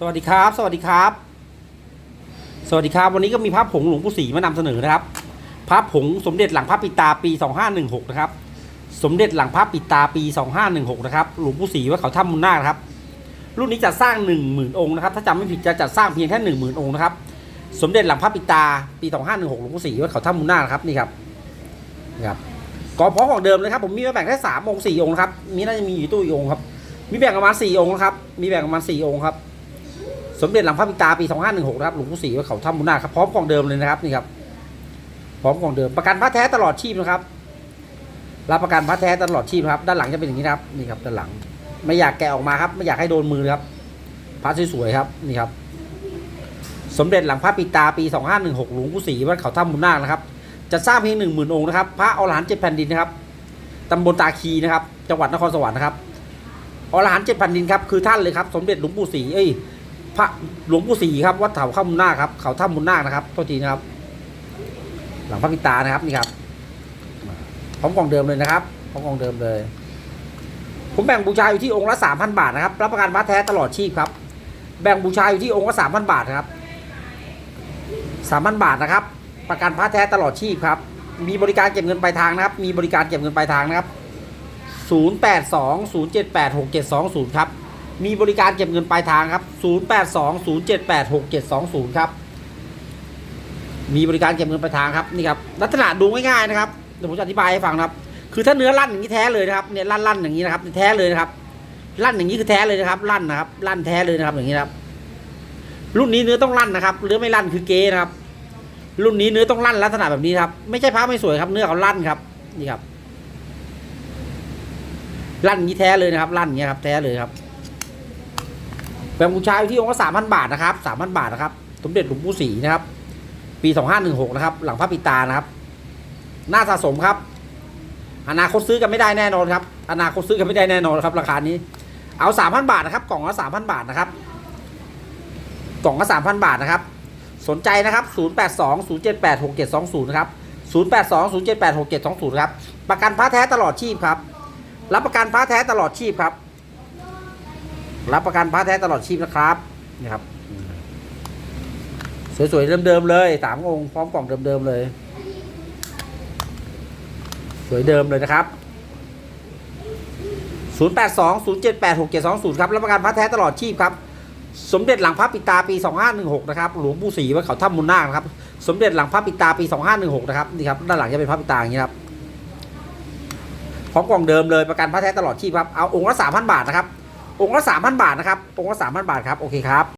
สวัสดีครับ สวัสดีครับ สวัสดีครับ วันนี้ก็มีพระผงหลวงปู่ศรีมานำเสนอนะครับพระผงสมเด็จหลังพระปิตาปี 2516 นะครับ สมเด็จหลังพระปิตาปี 2516 นะครับ หลวงปู่ศรีวัดเขาถ้ำมุนนาคครับ รุ่นนี้จัดสร้าง 10,000 องค์นะครับ ถ้าจำไม่ผิดจะจัดสร้างเพียงแค่ 10,000 องค์นะครับ สมเด็จหลังพระปิตาปี 2516 หลวงปู่ศรีวัดเขาถ้ำมุนนาคครับนี่ครับครับกอพร้อของเดิมเลยครับ ผมมีมาแบ่งแค่สามองค์สี่องค์ครับ มีน่าจะมีอยู่ตู้อีกองค์ครับ มีแบ่งประมาณสี่องค์นะครับ มีแบ่งประมาณสี่องค์ครับ สมเด็จหลังพระปิตาปี 2516นะครับหลวงปู่ศรีวัดเขาถ้ำมุนนาคครับพร้อมกองเดิมเลยนะครับนี่ครับพร้อมกองเดิมประกันพระแท้ตลอดชีพนะครับ รับประกันพระแท้ตลอดชีพครับ ด้านหลังจะเป็นอย่างนี้นะครับนี่ครับด้านหลัง ไม่อยากแกะออกมาครับ ไม่อยากให้โดนมือครับพระสวยๆครับนี่ครับ สมเด็จหลังพระปิตาปี 2516หลวงปู่ศรีวัดเขาถ้ำมุนนาคนะครับจะสร้างเพียงหนึ่งหมื่นองค์นะครับพระอรหันต์เจ็ดแผ่นดินนะครับตำบลตาคีนะครับ จังหวัดนครสวรรค์นะครับอรหันต์เจ็ดแผ่นดินครับคือท่านเลยครับ สมเด็จหลวงปู่ศรีเอ้ย พระหลวงปู่ศรีครับวัดเขาข้ามุนนาคครับเขาถ้ำมุนนาคนะครับโทษทีนะครับ หลังพระปิตานะครับนี่ครับพร้อมกล่องเดิมเลยนะครับพร้อมกล่องเดิมเลย ผมแบ่งบูชาอยู่ที่องค์ละสามพันบาทนะครับรับประกันพระแท้ตลอดชีพครับ แบ่งบูชาอยู่ที่องค์ละสามพันบาทนะครับสามพันบาทนะครับ ประกันพระแท้ตลอดชีพครับ มีบริการเก็บเงินปลายทางนะครับ มีบริการเก็บเงินปลายทางนะครับ 082 078 6720 ครับ มีบริการเก็บเงินปลายทางครับ 082 078 6720 ครับ มีบริการเก็บเงินปลายทางครับนี่ครับลักษณะดูง่ายๆนะครับเดี๋ยวผมจะอธิบายให้ฟังครับ คือถ้าเนื้อลั่นอย่างนี้แท้เลยนะครับเนี่ยลั่นลั่นอย่างนี้นะครับแท้เลยนะครับลั่นอย่างนี้คือแท้เลยนะครับ ลั่นนะครับ ลั่นแท้เลยนะครับอย่างนี้ครับ รุ่นนี้เนื้อต้องลั่นนะครับเนื้อไม่ลั่นคือเก๊นะครับ รุ่นนี้เนื้อต้องลั่นลักษณะแบบนี้ครับ ไม่ใช่พระไม่สวยครับ เนื้อเขาลั่นครับ นี่ครับ ลั่นอย่างนี้แท้เลยนะครับ ลั่นอย่างนี้ครับ แท้เลยครับ แบงบูชายที่องค์ละสามพันบาทนะครับสามพันบาทนะครับ สมเด็จหลวงปู่ศรีนะครับ ปีสองห้าหนึ่งหกนะครับ หลังพระปิตานะครับ หน้าสะสมครับ อนาคตซื้อกันไม่ได้แน่นอนครับ อนาคตซื้อกันไม่ได้แน่นอนครับ ราคานี้ เอาสามพันบาทนะครับ กล่องละสามพันบาทนะครับ กล่องละสามพันบาทนะครับ สนใจนะครับ082 078 6720นะครับ082 078 6720ครับ ประกันพระแท้ตลอดชีพครับ รับประกันพระแท้ตลอดชีพครับ รับประกันพระแท้ตลอดชีพนะครับนี่ครับ สวยๆเดิมๆเลยสามองค์พร้อมกล่องเดิมๆเลย สวยเดิมเลยนะครับ 082 078 6720 ครับรับประกันพระแท้ตลอดชีพครับ สมเด็จหลังพระปิตาปี 2516 นะครับ หลวงปู่ศรีวัดเขาถ้ำมุนนาคนะครับ สมเด็จหลังพระปิตาปี 2516 นะครับนี่ครับด้านหลังจะเป็นพระปิตาอย่างนี้ครับพร้อมกล่องเดิมเลยประกันพระแท้ตลอดชีพครับเอาองค์ละ3,000 บาทนะครับ องค์ละ3,000บาทนะครับองค์ละ3,000บาทครับโอเคครับ